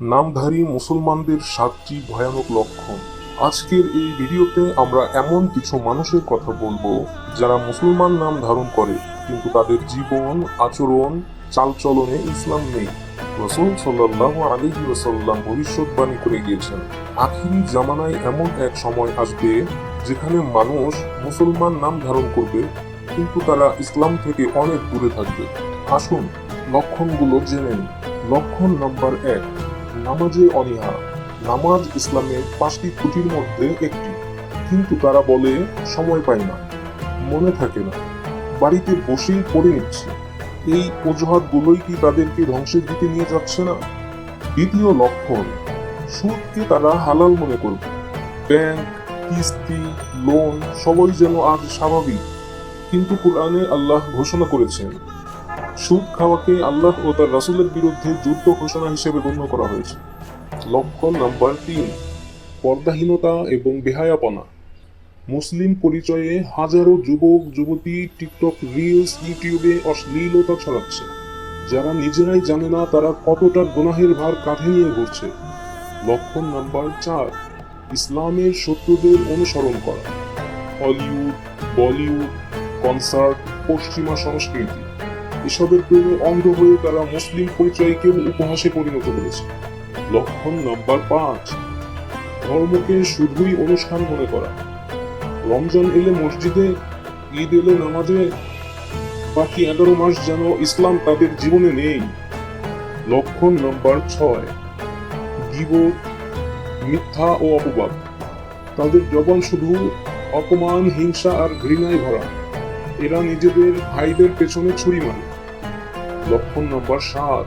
নামধারী মুসলমানদের সাতটি ভয়ানক লক্ষণ। আজকের এই ভিডিওতে আমরা এমন কিছু মানুষের কথা বলব যারা মুসলমান নাম ধারণ করে, কিন্তু তাদের জীবন, আচরণ, চালচলনে ইসলাম নেই। রসুল সাল্লাহ আলহি ওসাল্লাম ভবিষ্যৎবাণী করে গিয়েছেন, আখিরি জামানায় এমন এক সময় আসবে যেখানে মানুষ মুসলমান নাম ধারণ করবে, কিন্তু তারা ইসলাম থেকে অনেক দূরে থাকবে। আসুন লক্ষণগুলো জেনে লক্ষণ নাম্বার এক নামাজে অনীহা। নামাজ ইসলামের পাঁচটি খুঁটির মধ্যে একটি। কিন্তু তারা বলে, সময় পায় না, মনে থাকে না, বাড়িতে বসেই পড়ে নিচ্ছে। এই অজুহাতগুলোই কি তাদেরকে ধ্বংসের দিকে নিয়ে যাচ্ছে না? দ্বিতীয় লক্ষণ, সুদকে তারা হালাল মনে করবে। ব্যাংক, কিস্তি, লোন, সবই যেন আজ স্বাভাবিক। কিন্তু কোরআনে আল্লাহ ঘোষণা করেছেন সুদ খাওয়াকে আল্লাহ ও তার রাসূলের বিরুদ্ধে যুদ্ধ ঘোষণা হিসেবে গণ্য করা হয়েছে। লক্ষণ নাম্বার তিন, পর্দাহীনতা এবং বেহায়াপনা। মুসলিম পরিচয়ে হাজারো যুবক, যুবতী টিকটক রিলস, ইউটিউবে অশ্লীলতা ছড়াচ্ছে। যারা নিজেরাই জানে না তারা কতটা গুনাহের ভার কাঁধে নিয়ে ঘুরছে। লক্ষণ নাম্বার চার, ইসলামের শত্রুদের অনুসরণ করা। হলিউড, বলিউড, কনসার্ট, পশ্চিমা সংস্কৃতি। এসবের প্রেমে অন্ধ হয়ে তারা মুসলিম পরিচয়কেও উপহাসে পরিণত করেছে লক্ষণ নাম্বার পাঁচ। ধর্মকে শুধুই অনুষ্ঠান মনে করা। রমজান এলে মসজিদে, ঈদ এলে নামাজে, বাকি এগারো মাস যেন ইসলাম তাদের জীবনে নেই। লক্ষণ নাম্বার ছয়। গিবত, মিথ্যা ও অপবাদ। তাদের জবান শুধু অপমান, হিংসা আর ঘৃণায় ভরা। এরা নিজেদের ভাইদের পেছনে ছুরি মারে। লক্ষণ নম্বর সাত,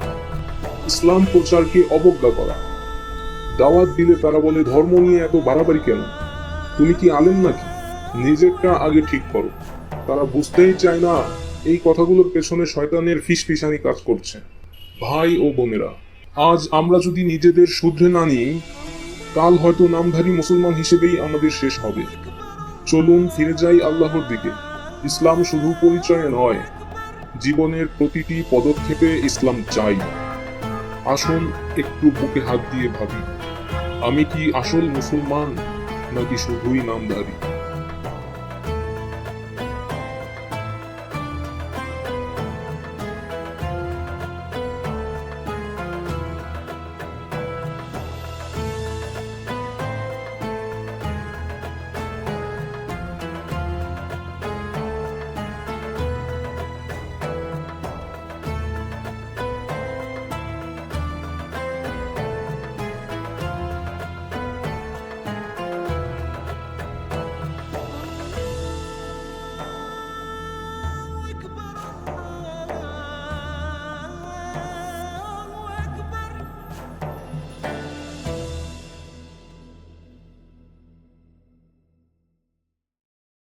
ইসলাম প্রচারকে অবজ্ঞা করা। দাওয়াত দিলে তারা বলে, ধর্ম নিয়ে এত বাড়াবাড়ি কেন? তুমি কি আলেন নাকি? নিজেরটা আগে ঠিক করো। তারা বুঝতেই চায় না, এই কথাগুলোর পেছনে শয়তানের ফিসফিসানি কাজ করছে। ভাই ও বোনেরা, আজ আমরা যদি নিজেদের শুধরে না নিই, কাল হয়তো নামধারী মুসলমান হিসেবেই আমাদের শেষ হবে। চলুন ফিরে যাই আল্লাহর দিকে। ইসলাম শুধু পরিচয়ে নয়, জীবনের প্রতিটি পদক্ষেপে ইসলাম চাই। আসুন, একটু বুকে হাত দিয়ে ভাবি, আমি কি আসল মুসলমান, নাকি শুধুই নামধারী